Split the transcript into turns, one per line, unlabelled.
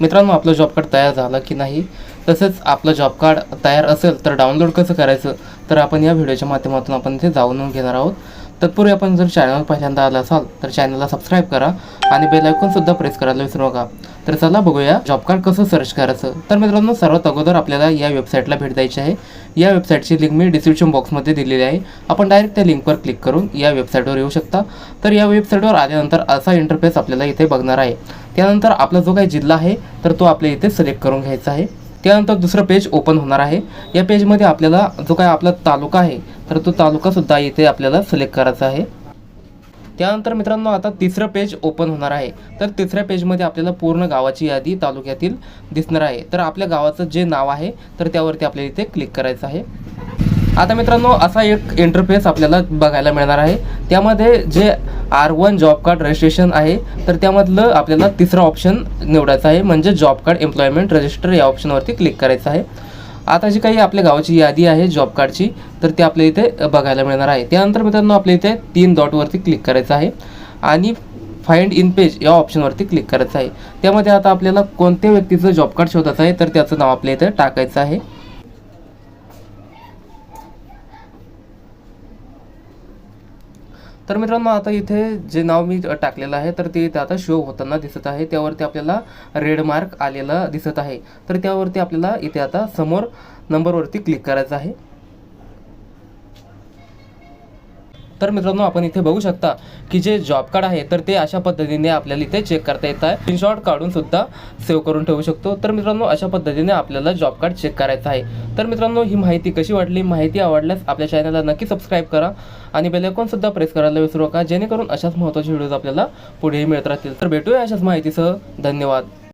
मित्रांनो आपलं job card तयार झालं की नाही? तसेच आपलं जॉब कार्ड तयार असेल तर डाउनलोड कसं करायचं? तर आपण या व्हिडिओच्या माध्यमातून आपण ते जाऊन घेणार आहोत. तत्पूर्वी आपण जर चॅनल पहिल्यांदा आला असाल तर चॅनलला सबस्क्राईब करा आणि बेल प्रेस करायला विसरू नका. तर चला बघूया जॉब कार्ड कसं सर्च करायचं. तर मित्रांनो सर्वात अगोदर आपल्याला या वेबसाईटला भेट द्यायची आहे. या वेबसाईटची लिंक मी डिस्क्रिप्शन बॉक्समध्ये दिलेली आहे. आपण डायरेक्ट त्या लिंकवर क्लिक करून या वेबसाईटवर येऊ शकता. तर या वेबसाईटवर आल्यानंतर असा इंटरफेस आपल्याला इथे बघणार आहे. त्यानंतर आपला जो काही जिल्हा आहे तर तो आपल्या इथे सिलेक्ट करून घ्यायचा आहे. त्यानंतर दुसरं पेज ओपन होणार आहे. या पेजमध्ये आपल्याला जो काय आपला तालुका आहे तर तो तालुकासुद्धा इथे आपल्याला सिलेक्ट करायचा आहे. त्यानंतर मित्रांनो आता तिसरं पेज ओपन होणार आहे. तर तिसऱ्या पेजमध्ये आपल्याला पूर्ण गावाची यादी तालुक्यातील दिसणार आहे. तर आपल्या गावाचं जे नाव आहे तर त्यावरती आपल्याला इथे क्लिक करायचं आहे. आता मित्रांनो असा एक इंटरफेस आपल्याला बघायला मिळणार आहे. त्यामध्ये जे R one job card registration आहे तर त्यामधलं आपल्याला तिसरा ऑप्शन निवडायचा आहे म्हणजे जॉब कार्ड एम्प्लॉयमेंट रजिस्टर या ऑप्शनवरती क्लिक करायचं आहे. आता जी काही आपल्या गावाची यादी आहे जॉब कार्डची तर ती आपल्या इथे बघायला मिळणार आहे. त्यानंतर मित्रांनो आपल्या इथे तीन डॉटवरती क्लिक करायचं आहे आणि फाइंड इन पेज या ऑप्शनवरती क्लिक करायचं आहे. त्यामध्ये आता आपल्याला कोणत्या व्यक्तीचं जॉब कार्ड शोधायचं आहे तर त्याचं नाव आपल्या इथे टाकायचं आहे. तर मित्रांनो आता इथे जे नाव मी टाकलेलं आहे तर ते इथे आता शो होताना दिसत आहे. त्यावरती आपल्याला रेड मार्क आलेला दिसत आहे. तर त्यावरती आपल्याला इथे आता समोर नंबरवरती क्लिक करायचं आहे. तर मित्रांनो आपण इथे बघू शकता की जे जॉब कार्ड आहे तर ते अशा पद्धतीने आपल्याला इथे चेक करता येत आहे. स्क्रीनशॉट काढून सुद्धा सेव्ह करून ठेवू शकतो. तर मित्रांनो अशा पद्धतीने आपल्याला जॉब कार्ड चेक करायचं आहे. तर मित्रांनो ही माहिती कशी वाटली? माहिती आवडल्यास आपल्या चॅनलला नक्की सबस्क्राईब करा आणि बेलेकॉनसुद्धा प्रेस करायला विसरू नका. जेणेकरून अशाच महत्त्वाचे व्हिडिओज आपल्याला पुढेही मिळत राहतील. तर भेटूया अशाच माहितीसह. धन्यवाद.